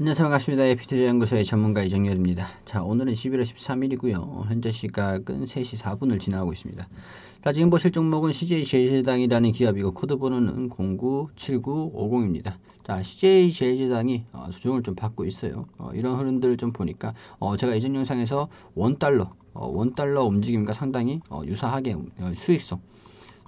안녕하세요. 반갑습니다. 에피투자 연구소의 전문가 이정열입니다. 자, 오늘은 11월 13일이고요. 현재 시각은 3시 4분을 지나고 있습니다. 자, 지금 보실 종목은 CJ 제일제당이라는 기업이고 코드 번호는 097950입니다. 자, CJ 제일제당이 어, 수종을 좀 받고 있어요. 어, 이런 흐름들을 좀 보니까 어, 제가 이전 영상에서 원달러, 어, 원달러 움직임과 상당히 어, 유사하게 어, 수익성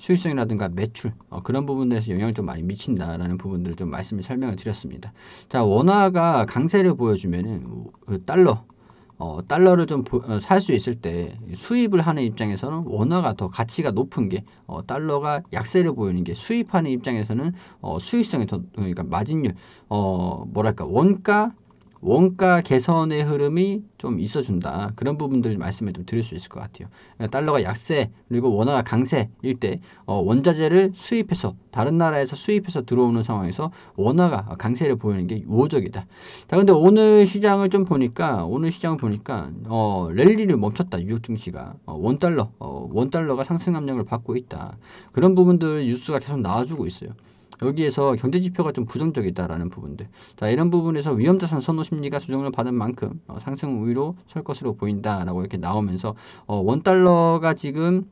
수익성이라든가 매출 어, 그런 부분들에서 영향을 좀 많이 미친다라는 부분들을 좀 말씀을 설명을 드렸습니다. 자 원화가 강세를 보여주면은 그 달러 어, 달러를 좀 살수 어, 있을 때 수입을 하는 입장에서는 원화가 더 가치가 높은 게 어, 달러가 약세를 보이는 게 수입하는 입장에서는 어, 수익성이 더 그러니까 마진율 어, 뭐랄까 원가 원가 개선의 흐름이 좀 있어준다. 그런 부분들 말씀을 좀 드릴 수 있을 것 같아요. 그러니까 달러가 약세 그리고 원화가 강세일 때 어, 원자재를 수입해서 다른 나라에서 수입해서 들어오는 상황에서 원화가 강세를 보이는 게 우호적이다. 자, 근데 오늘 시장을 좀 보니까 오늘 시장을 보니까 어, 랠리를 멈췄다. 뉴욕 증시가 어, 원 달러 어, 원 달러가 상승 압력을 받고 있다. 그런 부분들 뉴스가 계속 나와주고 있어요. 여기에서 경제 지표가 좀 부정적이다라는 부분들. 자, 이런 부분에서 위험 자산 선호 심리가 조정을 받은 만큼 어, 상승 우위로 설 것으로 보인다라고 이렇게 나오면서 어, 원 달러가 지금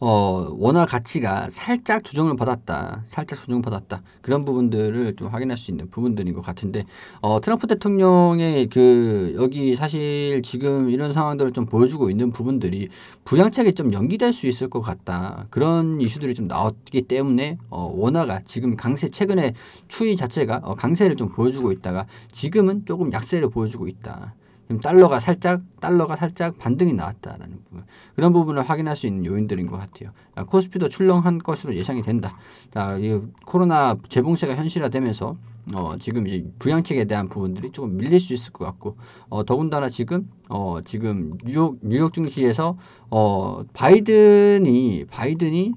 어, 원화 가치가 살짝 조정을 받았다. 살짝 조정을 받았다. 그런 부분들을 좀 확인할 수 있는 부분들인 것 같은데, 어, 트럼프 대통령의 그, 여기 사실 지금 이런 상황들을 좀 보여주고 있는 부분들이 부양책에 좀 연기될 수 있을 것 같다. 그런 이슈들이 좀 나왔기 때문에, 어, 원화가 지금 강세, 최근에 추이 자체가 어, 강세를 좀 보여주고 있다가 지금은 조금 약세를 보여주고 있다. 달러가 살짝 달러가 살짝 반등이 나왔다라는 부분 그런 부분을 확인할 수 있는 요인들인 것 같아요. 자, 코스피도 출렁한 것으로 예상이 된다. 자, 이 코로나 재봉쇄가 현실화되면서 어, 지금 이제 부양책에 대한 부분들이 조금 밀릴 수 있을 것 같고 어, 더군다나 지금 어, 지금 뉴욕 뉴욕 증시에서 어, 바이든이 바이든이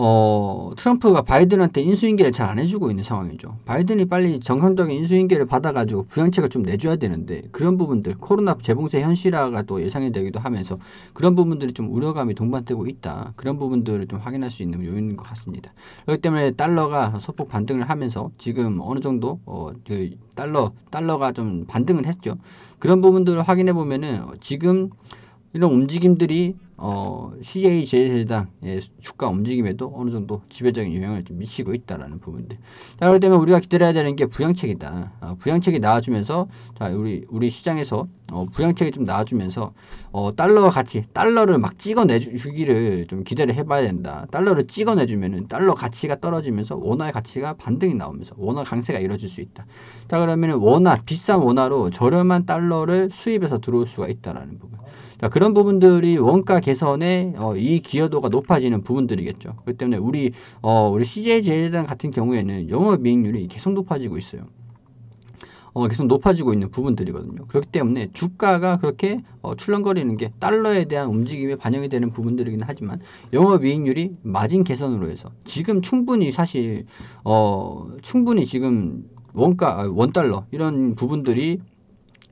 어, 트럼프가 바이든한테 인수인계를 잘 안 해주고 있는 상황이죠. 바이든이 빨리 정상적인 인수인계를 받아가지고 부양책을 좀 내줘야 되는데 그런 부분들 코로나 재봉쇄 현실화가 또 예상이 되기도 하면서 그런 부분들이 좀 우려감이 동반되고 있다. 그런 부분들을 좀 확인할 수 있는 요인인 것 같습니다. 그렇기 때문에 달러가 소폭 반등을 하면서 지금 어느 정도 어, 그 달러 달러가 좀 반등을 했죠. 그런 부분들을 확인해 보면은 지금 이런 움직임들이 어, CJ 제일제당의 주가 움직임에도 어느 정도 지배적인 영향을 좀 미치고 있다라는 부분들. 자, 그렇기 때문에 우리가 기다려야 되는 게 부양책이다. 어, 부양책이 나와주면서 자, 우리 우리 시장에서 어, 부양책이 좀 나와주면서 어, 달러 가치, 달러를 막 찍어내주기를 좀 기대를 해봐야 된다. 달러를 찍어내주면은 달러 가치가 떨어지면서 원화의 가치가 반등이 나오면서 원화 강세가 이루어질 수 있다. 자, 그러면은 원화 비싼 원화로 저렴한 달러를 수입해서 들어올 수가 있다라는 부분. 자, 그런 부분들이 원가 개선에 어, 이 기여도가 높아지는 부분들이겠죠. 그렇기 때문에 우리 어, 우리 CJ 제일단 같은 경우에는 영업 이익률이 계속 높아지고 있어요. 어, 계속 높아지고 있는 부분들이거든요. 그렇기 때문에 주가가 그렇게 어, 출렁거리는 게 달러에 대한 움직임에 반영이 되는 부분들이긴 하지만 영업이익률이 마진 개선으로 해서 지금 충분히 사실 어, 충분히 지금 원가 아, 원달러 이런 부분들이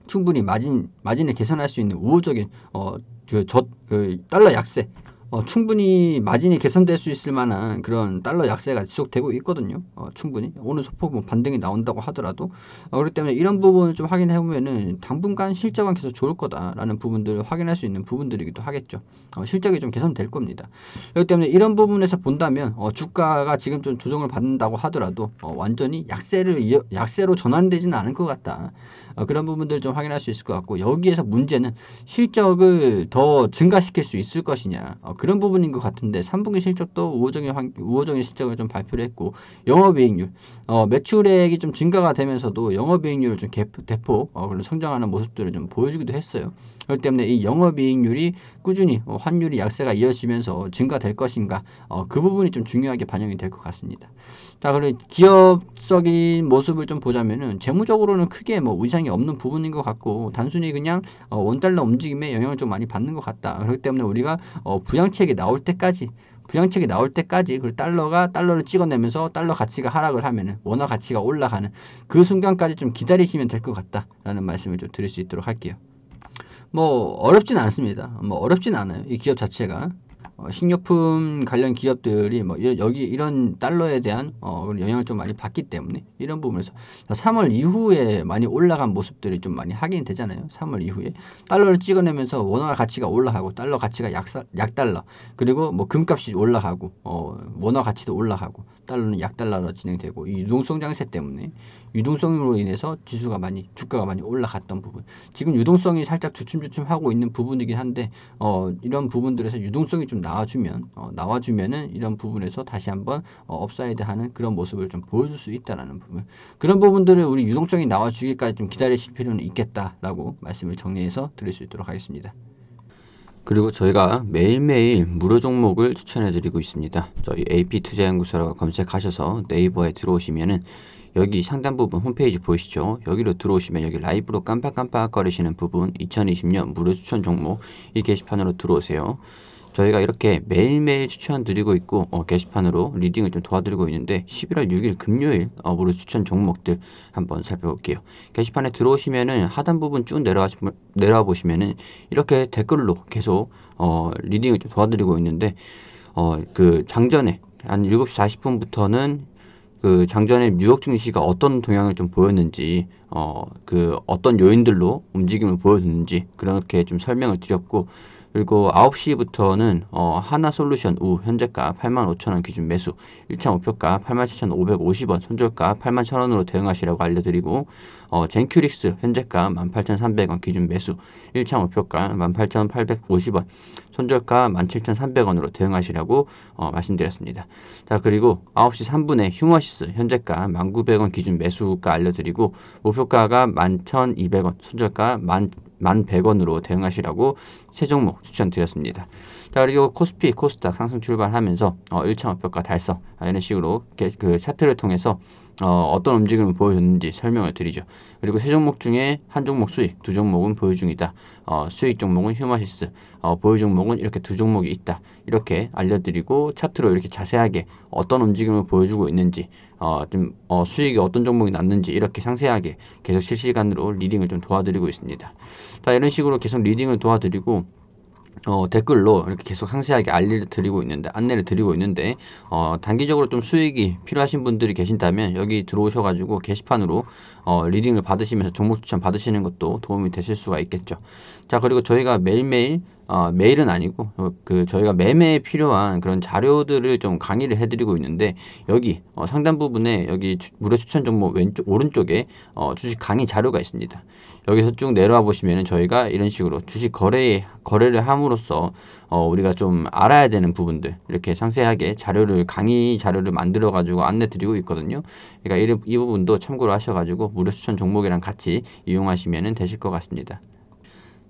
충분히 마진 마진을 개선할 수 있는 우호적인 어저 그 달러 약세 어, 충분히 마진이 개선될 수 있을 만한 그런 달러 약세가 지속되고 있거든요. 어, 충분히 오늘 소폭 뭐 반등이 나온다고 하더라도 어, 그렇기 때문에 이런 부분을 좀 확인해 보면은 당분간 실적은 계속 좋을 거다라는 부분들을 확인할 수 있는 부분들이기도 하겠죠. 어, 실적이 좀 개선될 겁니다. 그렇기 때문에 이런 부분에서 본다면 어, 주가가 지금 좀 조정을 받는다고 하더라도 어, 완전히 약세를 이어, 약세로 전환되지는 않을 것 같다. 어, 그런 부분들 좀 확인할 수 있을 것 같고 여기에서 문제는 실적을 더 증가시킬 수 있을 것이냐 어, 그런 부분인 것 같은데 3분기 실적도 우호적인 환, 우호적인 실적을 좀 발표를 했고 영업이익률 어, 매출액이 좀 증가가 되면서도 영업이익률을 좀 개포, 대폭 어, 성장하는 모습들을 좀 보여주기도 했어요. 그렇기 때문에 이 영업이익률이 꾸준히 어, 환율이 약세가 이어지면서 증가될 것인가 어, 그 부분이 좀 중요하게 반영이 될 것 같습니다. 자, 그리고 기업적인 모습을 좀 보자면은 재무적으로는 크게 뭐 위상이 없는 부분인 것 같고 단순히 그냥 어, 원달러 움직임에 영향을 좀 많이 받는 것 같다. 그렇기 때문에 우리가 어, 부양 책이 나올 때까지 부양책이 나올 때까지 그 달러가 달러를 찍어내면서 달러 가치가 하락을 하면은 원화 가치가 올라가는 그 순간까지 좀 기다리시면 될 것 같다라는 말씀을 좀 드릴 수 있도록 할게요. 뭐 어렵진 않습니다. 뭐 어렵진 않아요. 이 기업 자체가 어, 식료품 관련 기업들이 뭐 이- 여기 이런 달러에 대한 어, 영향을 좀 많이 받기 때문에 이런 부분에서 3월 이후에 많이 올라간 모습들이 좀 많이 확인이 되잖아요. 3월 이후에 달러를 찍어내면서 원화 가치가 올라가고 달러 가치가 약사, 약달러 그리고 뭐 금값이 올라가고 어, 원화 가치도 올라가고 달러는 약달러로 진행되고 이 유동성 장세 때문에 유동성으로 인해서 지수가 많이 주가가 많이 올라갔던 부분 지금 유동성이 살짝 주춤주춤하고 있는 부분이긴 한데 어, 이런 부분들에서 유동성이 좀 나와주면 어, 나와주면은 이런 부분에서 다시 한번 어, 업사이드하는 그런 모습을 좀 보여줄 수 있다라는 부분 그런 부분들을 우리 유동성이 나와주기까지 좀 기다리실 필요는 있겠다라고 말씀을 정리해서 드릴 수 있도록 하겠습니다. 그리고 저희가 매일매일 무료 종목을 추천해 드리고 있습니다. 저희 AP투자연구소라고 검색하셔서 네이버에 들어오시면은 여기 상단 부분 홈페이지 보이시죠? 여기로 들어오시면 여기 라이브로 깜빡깜빡 거리시는 부분 2020년 무료 추천 종목 이 게시판으로 들어오세요. 저희가 이렇게 매일매일 추천 드리고 있고 어, 게시판으로 리딩을 좀 도와드리고 있는데 11월 6일 금요일 어, 무료 추천 종목들 한번 살펴볼게요. 게시판에 들어오시면은 하단 부분 쭉 내려와 내려와 보시면은 이렇게 댓글로 계속 어, 리딩을 좀 도와드리고 있는데 어, 그 장전에 한 7시 40분부터는 그 장전에 뉴욕 증시가 어떤 동향을 좀 보였는지 어, 그 어떤 요인들로 움직임을 보여줬는지 그렇게 좀 설명을 드렸고 그리고 9시부터는 어, 하나솔루션 우 현재가 85,000원 기준 매수 1차 목표가 87,550원 손절가 81,000원으로 대응하시라고 알려드리고 어, 젠큐릭스 현재가 18,300원 기준 매수 1차 목표가 18,850원 손절가 17,300원으로 대응하시라고 어, 말씀드렸습니다. 자 그리고 9시 3분에 휴머시스 현재가 1,900원 기준 매수가 알려드리고 목표가가 11,200원 손절가 1 1,100원으로 대응하시라고 세 종목 추천드렸습니다. 자 그리고 코스피, 코스닥 상승 출발하면서 어, 1차 목표가 달성 아, 이런 식으로 게- 그 차트를 통해서 어, 어떤 움직임을 보여줬는지 설명을 드리죠. 그리고 세 종목 중에 한 종목 수익, 두 종목은 보유 중이다. 어, 수익 종목은 휴마시스, 어, 보유 종목은 이렇게 두 종목이 있다. 이렇게 알려드리고 차트로 이렇게 자세하게 어떤 움직임을 보여주고 있는지, 어, 좀 어, 수익이 어떤 종목이 났는지 이렇게 상세하게 계속 실시간으로 리딩을 좀 도와드리고 있습니다. 자 이런 식으로 계속 리딩을 도와드리고 어, 댓글로 이렇게 계속 상세하게 알리를 드리고 있는데, 안내를 드리고 있는데, 어, 단기적으로 좀 수익이 필요하신 분들이 계신다면, 여기 들어오셔가지고 게시판으로, 어, 리딩을 받으시면서 종목 추천 받으시는 것도 도움이 되실 수가 있겠죠. 자, 그리고 저희가 매일매일, 어, 매일은 아니고, 어, 그, 저희가 매매에 필요한 그런 자료들을 좀 강의를 해드리고 있는데, 여기, 어, 상단 부분에 여기 추- 무료 추천 종목 왼쪽, 오른쪽에, 어, 주식 강의 자료가 있습니다. 여기서 쭉 내려와 보시면은 저희가 이런 식으로 주식 거래 거래를 함으로써 어, 우리가 좀 알아야 되는 부분들 이렇게 상세하게 자료를 강의 자료를 만들어 가지고 안내 드리고 있거든요. 그러니까 이, 이 부분도 참고로 하셔 가지고 무료 추천 종목이랑 같이 이용하시면 되실 것 같습니다.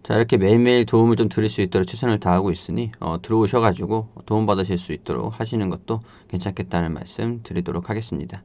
자 이렇게 매일매일 도움을 좀 드릴 수 있도록 최선을 다하고 있으니 어, 들어오셔가지고 도움 받으실 수 있도록 하시는 것도 괜찮겠다는 말씀 드리도록 하겠습니다.